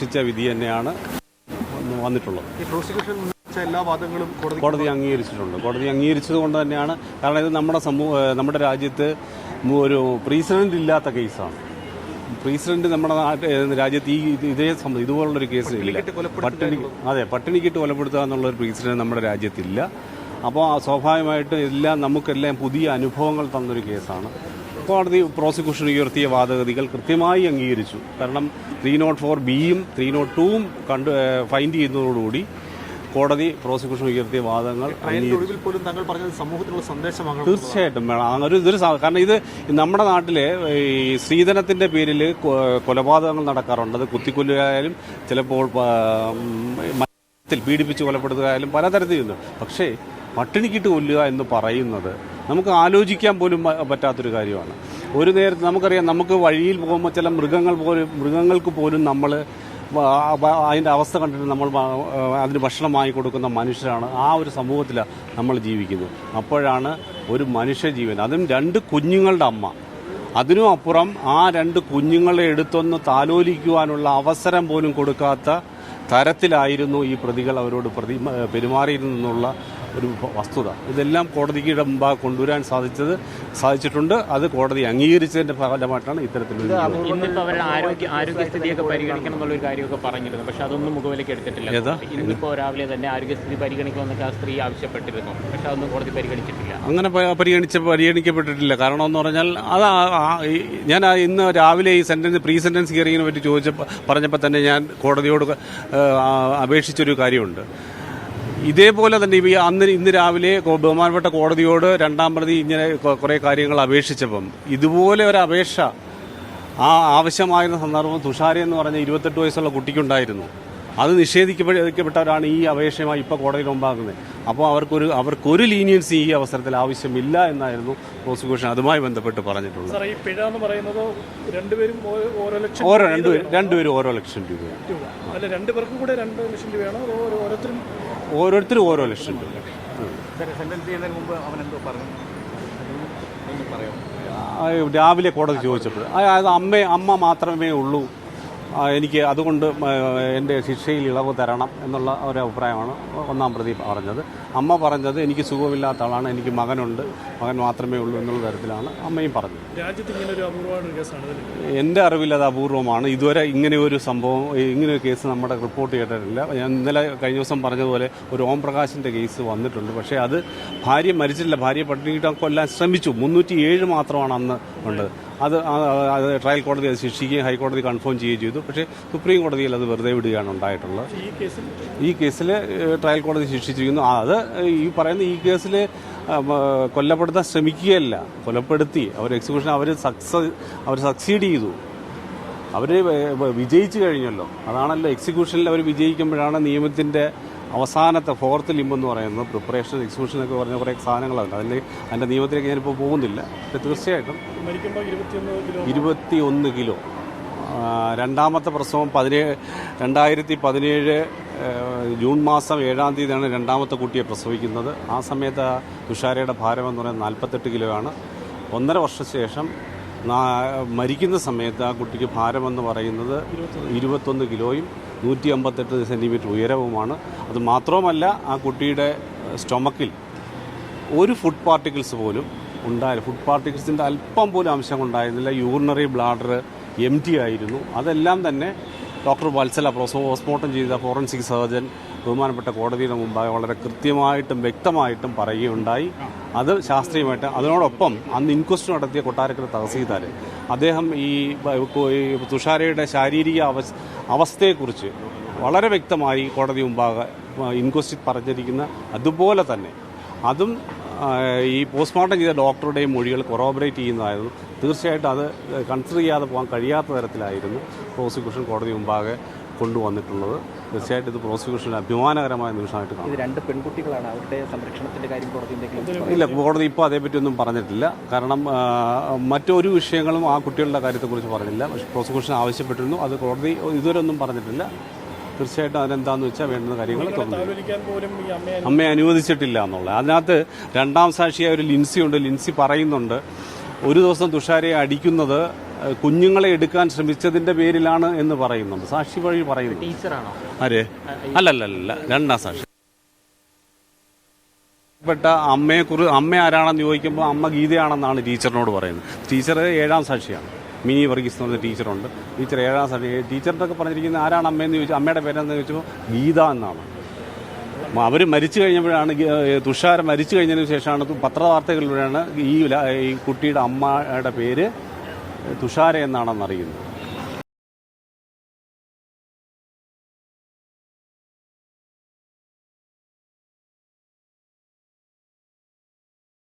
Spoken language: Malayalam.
ശിക്ഷ വിധി തന്നെയാണ് വന്നിട്ടുള്ളത്. എല്ലാ വാദങ്ങളും കോടതി അംഗീകരിച്ചിട്ടുണ്ട്. കോടതി അംഗീകരിച്ചത് കൊണ്ട് തന്നെയാണ് കാരണം ഇത് നമ്മുടെ സമൂഹ നമ്മുടെ രാജ്യത്ത് ഒരു പ്രീസിഡന്റ് ഇല്ലാത്ത കേസാണ്. പ്രീസിഡന്റ് നമ്മുടെ രാജ്യത്ത് ഈ ഇത് സംബന്ധിച്ച് ഇതുപോലുള്ളൊരു കേസ് ഇല്ല. പട്ടിണി അതെ പട്ടിണിക്കിട്ട് കൊലപ്പെടുത്തുക എന്നുള്ള ഒരു പ്രീസിഡന്റ് നമ്മുടെ രാജ്യത്തില്ല. അപ്പോൾ സ്വാഭാവികമായിട്ടും എല്ലാം നമുക്കെല്ലാം പുതിയ അനുഭവങ്ങൾ തന്നൊരു കേസാണ്. കോടതി പ്രോസിക്യൂഷൻ ഉയർത്തിയ വാദഗതികൾ കൃത്യമായി അംഗീകരിച്ചു. കാരണം ത്രീ നോട്ട് ഫോർ ബിയും ത്രീ നോട്ട് ടൂവും കണ്ട് ഫൈൻഡ് ചെയ്യുന്നതോടുകൂടി കോടതി പ്രോസിക്യൂഷൻ ഉയർത്തിയ വാദങ്ങൾ തീർച്ചയായിട്ടും വേണം ഒരു ഇതൊരു കാരണം ഇത് നമ്മുടെ നാട്ടിലെ ഈ സ്ത്രീധനത്തിന്റെ പേരിൽ കൊലപാതകങ്ങൾ നടക്കാറുണ്ട്. അത് കുത്തിക്കൊല്ലുകയായാലും ചിലപ്പോൾ പീഡിപ്പിച്ച് കൊലപ്പെടുത്തുകയായാലും പലതരത്തിലുണ്ട്. പക്ഷേ പട്ടിണിക്കിട്ട് കൊല്ലുക എന്ന് പറയുന്നത് നമുക്ക് ആലോചിക്കാൻ പോലും പറ്റാത്തൊരു കാര്യമാണ്. ഒരു നേരത്തെ നമുക്കറിയാം നമുക്ക് വഴിയിൽ പോകുമ്പോൾ ചില മൃഗങ്ങൾ പോലും മൃഗങ്ങൾക്ക് പോലും നമ്മൾ അതിന്റെ അവസ്ഥ കണ്ടിട്ട് നമ്മൾ അതിന് ഭക്ഷണം വാങ്ങി കൊടുക്കുന്ന മനുഷ്യരാണ് ആ ഒരു സമൂഹത്തിലാണ് നമ്മൾ ജീവിക്കുന്നത്. അപ്പോഴാണ് ഒരു മനുഷ്യജീവൻ. അതും രണ്ട് കുഞ്ഞുങ്ങളുടെ അമ്മ. അതിനും അപ്പുറം ആ രണ്ട് കുഞ്ഞുങ്ങളെ എടുത്തൊന്ന് താലോലിക്കുവാനുള്ള അവസരം പോലും കൊടുക്കാത്ത തരത്തിലായിരുന്നു ഈ പ്രതികൾ അവരോട് പ്രതി പെരുമാറിയിരുന്നുള്ള ഒരു വസ്തുത. ഇതെല്ലാം കോടതിയുടെ മുമ്പാകെ കൊണ്ടുവരാൻ സാധിച്ചത് സാധിച്ചിട്ടുണ്ട്. അത് കോടതി അംഗീകരിച്ചതിന്റെ ഫലമായിട്ടാണ് ഇത്തരത്തിലൊരു ഇന്നിപ്പോ അവരുടെ ആരോഗ്യ ആരോഗ്യസ്ഥിതിയൊക്കെ പരിഗണിക്കണം എന്നുള്ള ഒരു കാര്യമൊക്കെ പറഞ്ഞിരുന്നു. പക്ഷെ അതൊന്നും മുഖവിലേക്ക് എടുത്തിട്ടില്ല? രാവിലെ തന്നെ ആരോഗ്യസ്ഥിതി പരിഗണിക്കണമെന്നൊക്കെ ആ സ്ത്രീ ആവശ്യപ്പെട്ടിരുന്നു. പക്ഷെ അതൊന്നും കോടതി പരിഗണിച്ചിട്ടില്ല. അങ്ങനെ പരിഗണിച്ച് പരിഗണിക്കപ്പെട്ടിട്ടില്ല. കാരണം എന്ന് പറഞ്ഞാൽ അത് ഞാൻ ഇന്ന് രാവിലെ ഈ സെന്റൻസ് പ്രീ സെന്റൻസ് ഹിയറിങ്ങിനെ പറ്റി ചോദിച്ച പറഞ്ഞപ്പോൾ തന്നെ ഞാൻ കോടതിയോട് അപേക്ഷിച്ചൊരു കാര്യമുണ്ട്. ഇതേപോലെ തന്നെ ഈ അന്ന് ഇന്ന് രാവിലെ ബഹുമാനപ്പെട്ട കോടതിയോട് രണ്ടാം പ്രതി ഇങ്ങനെ കുറേ കാര്യങ്ങൾ അപേക്ഷിച്ചപ്പം ഇതുപോലെ ഒരു അപേക്ഷ ആ ആവശ്യമായിരുന്ന സന്ദർഭം തുഷാരി എന്ന് പറഞ്ഞ ഇരുപത്തെട്ട് വയസ്സുള്ള കുട്ടിക്കുണ്ടായിരുന്നു. അത് നിഷേധിക്കപ്പെട്ടവരാണ് ഈ അപേക്ഷയുമായി ഇപ്പോൾ കോടതിയിൽ മുമ്പാക്കുന്നത് അപ്പോൾ അവർക്കൊരു അവർക്കൊരു ലീനിയൻസി ഈ അവസരത്തിൽ ആവശ്യമില്ല എന്നായിരുന്നു പ്രോസിക്യൂഷൻ അതുമായി ബന്ധപ്പെട്ട് പറഞ്ഞിട്ടുള്ളത്. ഈ പിഴ എന്ന് പറയുന്നത് രണ്ടുപേരും ഓരോ- ലക്ഷം ഓരോ രണ്ടുപേരും രണ്ടുപേരും ഓരോ ലക്ഷം രൂപയാണ് രൂപ. അല്ല രണ്ട് പേർക്കും കൂടെ രണ്ട് ലക്ഷം രൂപയാണോ ഓരോ- ഓരോരുത്തരും ഓരോരുത്തരും ഓരോ ലക്ഷം രൂപ. സെന്റൻസ് ചെയ്യുന്നതിന് മുമ്പ് അവൻ എന്തോ പറഞ്ഞു? രാവിലെ കോടതി ചോദിച്ചപ്പോൾ അതായത് അമ്മ അമ്മ മാത്രമേ ഉള്ളൂ എനിക്ക് അതുകൊണ്ട് എന്റെ ശിക്ഷയിൽ ഇളവ് തരണം എന്നുള്ള ഒരു അഭിപ്രായമാണ് ഒന്നാം പ്രതി പറഞ്ഞത്. അമ്മ പറഞ്ഞത് എനിക്ക് സുഖമില്ലാത്ത ആളാണ് എനിക്ക് മകനുണ്ട് മകൻ മാത്രമേ ഉള്ളൂ എന്നുള്ള തരത്തിലാണ് അമ്മയും പറഞ്ഞത്. എന്റെ അറിവിൽ അത് അപൂർവമാണ് ഇതുവരെ ഇങ്ങനെ ഒരു സംഭവം ഇങ്ങനെ ഒരു കേസ് നമ്മുടെ റിപ്പോർട്ട് ചെയ്തിട്ടില്ല. ഞാൻ ഇന്നലെ കഴിഞ്ഞ ദിവസം പറഞ്ഞതുപോലെ ഒരു ഓം പ്രകാശിന്റെ കേസ് വന്നിട്ടുണ്ട്. പക്ഷേ അത് ഭാര്യ മരിച്ചില്ല ഭാര്യ പട്ടിണിയിട്ട് കൊല്ലാൻ ശ്രമിച്ചു. മുന്നൂറ്റി ഏഴ് മാത്രമാണ് അന്ന് ഉണ്ട് അത് അത് ട്രയൽ കോടതി അത് ശിക്ഷിക്കുകയും ഹൈക്കോടതി കൺഫേം ചെയ്യുകയും ചെയ്തു. പക്ഷേ സുപ്രീം കോടതിയിൽ അത് വെറുതെ വിടുകയാണ് ഉണ്ടായിട്ടുള്ളത്. ഈ കേസിൽ ഈ കേസിൽ ട്രയൽ കോടതി ശിക്ഷിച്ചിരിക്കുന്നു. അത് ഈ പറയുന്ന ഈ കേസിൽ കൊല്ലപ്പെടുത്താൻ ശ്രമിക്കുകയല്ല. കൊലപ്പെടുത്തി. അവർ എക്സിക്യൂഷൻ അവർ സക്സസ് അവർ സക്സീഡ് ചെയ്തു. അവർ വിജയിച്ചു കഴിഞ്ഞല്ലോ. അതാണല്ലോ എക്സിക്യൂഷനിൽ അവർ വിജയിക്കുമ്പോഴാണ് നിയമത്തിന്റെ അവസാനത്തെ ഫോർത്ത് ലിമ്പ് എന്ന് പറയുന്നത് പ്രിപ്പറേഷൻ എക്സിബിഷൻ ഒക്കെ പറഞ്ഞ കുറേ സാധനങ്ങളുണ്ട്. അതിൽ അതിന്റെ നിയമത്തിലേക്ക് ഞാനിപ്പോൾ പോകുന്നില്ല. പക്ഷേ തീർച്ചയായിട്ടും മരിക്കുമ്പോൾ ഇരുപത്തിയൊന്ന് കിലോ ഇരുപത്തി ഒന്ന് കിലോ. രണ്ടാമത്തെ പ്രസവം പതിനേഴ് രണ്ടായിരത്തി പതിനേഴ് ജൂൺ മാസം ഏഴാം തീയതിയാണ് രണ്ടാമത്തെ കുട്ടിയെ പ്രസവിക്കുന്നത്. ആ സമയത്ത് തുഷാരയുടെ ഭാരം എന്ന് പറയുന്നത് നാൽപ്പത്തെട്ട് ആണ് ഒന്നര വർഷശേഷം നാ- മരിക്കുന്ന സമയത്ത് ആ കുട്ടിക്ക് ഭാരമെന്ന് പറയുന്നത് ഇരുപത്തൊന്ന് കിലോയും നൂറ്റി അമ്പത്തെട്ട് സെന്റിമീറ്റർ ഉയരവുമാണ്. അത് മാത്രവുമല്ല ആ കുട്ടിയുടെ സ്റ്റൊമക്കിൽ ഒരു ഫുഡ് പാർട്ടിക്കിൾസ് പോലും ഉണ്ടായ ഫുഡ് പാർട്ടിക്കിൾസിന്റെ അല്പം പോലും അംശം ഉണ്ടായിരുന്നില്ല. യൂറിനറി ബ്ലാഡർ എം ടി ആയിരുന്നു. അതെല്ലാം തന്നെ ഡോക്ടർ വത്സല പോസ്റ്റ്മോർട്ടം ചെയ്ത ഫോറൻസിക് സർജൻ ബഹുമാനപ്പെട്ട കോടതിയുടെ മുമ്പാകെ വളരെ കൃത്യമായിട്ടും വ്യക്തമായിട്ടും പറയുകയുണ്ടായി. അത് ശാസ്ത്രീയമായിട്ട് അതിനോടൊപ്പം അന്ന് ഇൻക്വസ്റ്റ് നടത്തിയ കൊട്ടാരക്കര തഹസീൽദാർ അദ്ദേഹം ഈ തുഷാരയുടെ ശാരീരിക അവസ് അവസ്ഥയെക്കുറിച്ച് വളരെ വ്യക്തമായി കോടതി മുമ്പാകെ ഇൻക്വസ്റ്റിൽ പറഞ്ഞിരിക്കുന്ന അതുപോലെ തന്നെ. അതും ഈ പോസ്റ്റ്മോർട്ടം ചെയ്ത ഡോക്ടറുടെയും മൊഴികൾ കൊറോബറേറ്റ് ചെയ്യുന്നതായിരുന്നു. തീർച്ചയായിട്ടും അത് കൺസിഡർ ചെയ്യാതെ പോകാൻ കഴിയാത്ത തരത്തിലായിരുന്നു പ്രോസിക്യൂഷൻ കോടതി മുമ്പാകെ കൊണ്ടുവന്നിട്ടുള്ളത്. തീർച്ചയായിട്ടും ഇത് പ്രോസിക്യൂഷന് അഭിമാനകരമായ നിമിഷമായിട്ട് കാണും. രണ്ട് പെൺകുട്ടികളാണ്. അവരുടെ സംരക്ഷണത്തിന്റെ കാര്യം കോടതി ഇല്ല കോടതി ഇപ്പോൾ അതേപറ്റി ഒന്നും പറഞ്ഞിട്ടില്ല. കാരണം മറ്റൊരു വിഷയങ്ങളും ആ കുട്ടികളുടെ കാര്യത്തെക്കുറിച്ച് പറഞ്ഞില്ല പക്ഷേ പ്രോസിക്യൂഷൻ ആവശ്യപ്പെട്ടിരുന്നു. അത് കോടതി ഇതുവരെ ഒന്നും പറഞ്ഞിട്ടില്ല. തീർച്ചയായിട്ടും അതിനെന്താണെന്ന് വെച്ചാൽ വേണ്ടുന്ന കാര്യങ്ങൾ തുറന്നു അമ്മയെ അനുവദിച്ചിട്ടില്ല എന്നുള്ളത്. അതിനകത്ത് രണ്ടാം സാക്ഷിയായ ഒരു ലിൻസി ഉണ്ട്. ലിൻസി പറയുന്നുണ്ട് ഒരു ദിവസം തുഷാരയെ അടിക്കുന്നത് കുഞ്ഞുങ്ങളെ എടുക്കാൻ ശ്രമിച്ചതിന്റെ പേരിലാണ് എന്ന് പറയുന്നുണ്ട്. സാക്ഷി വഴി പറയുന്നു. ടീച്ചറാണോ? ആരെ? അല്ലല്ലല്ല രണ്ടാം സാക്ഷി. പ്പെട്ട അമ്മയെ കുറി അമ്മ ആരാണെന്ന് ചോദിക്കുമ്പോൾ അമ്മ ഗീതയാണെന്നാണ് ടീച്ചറിനോട് പറയുന്നത്. ടീച്ചർ ഏഴാം സാക്ഷിയാണ്. മിനി വർഗീസ് എന്ന് പറഞ്ഞ ടീച്ചറുണ്ട്. ടീച്ചർ ഏഴാം സാക്ഷി ടീച്ചറിനൊക്കെ പറഞ്ഞിരിക്കുന്നത് ആരാണ് അമ്മയെന്ന് ചോദിച്ചു അമ്മയുടെ പേരെന്ന് ചോദിച്ചപ്പോൾ ഗീത എന്നാണ്. അവർ മരിച്ചു കഴിഞ്ഞപ്പോഴാണ് തുഷാര മരിച്ചു കഴിഞ്ഞതിന് ശേഷമാണ് പത്രവാർത്തകളിലൂടെയാണ് ഈ ഈ കുട്ടിയുടെ അമ്മയുടെ പേര് തുഷാര എന്നാണെന്ന് അറിയുന്നത്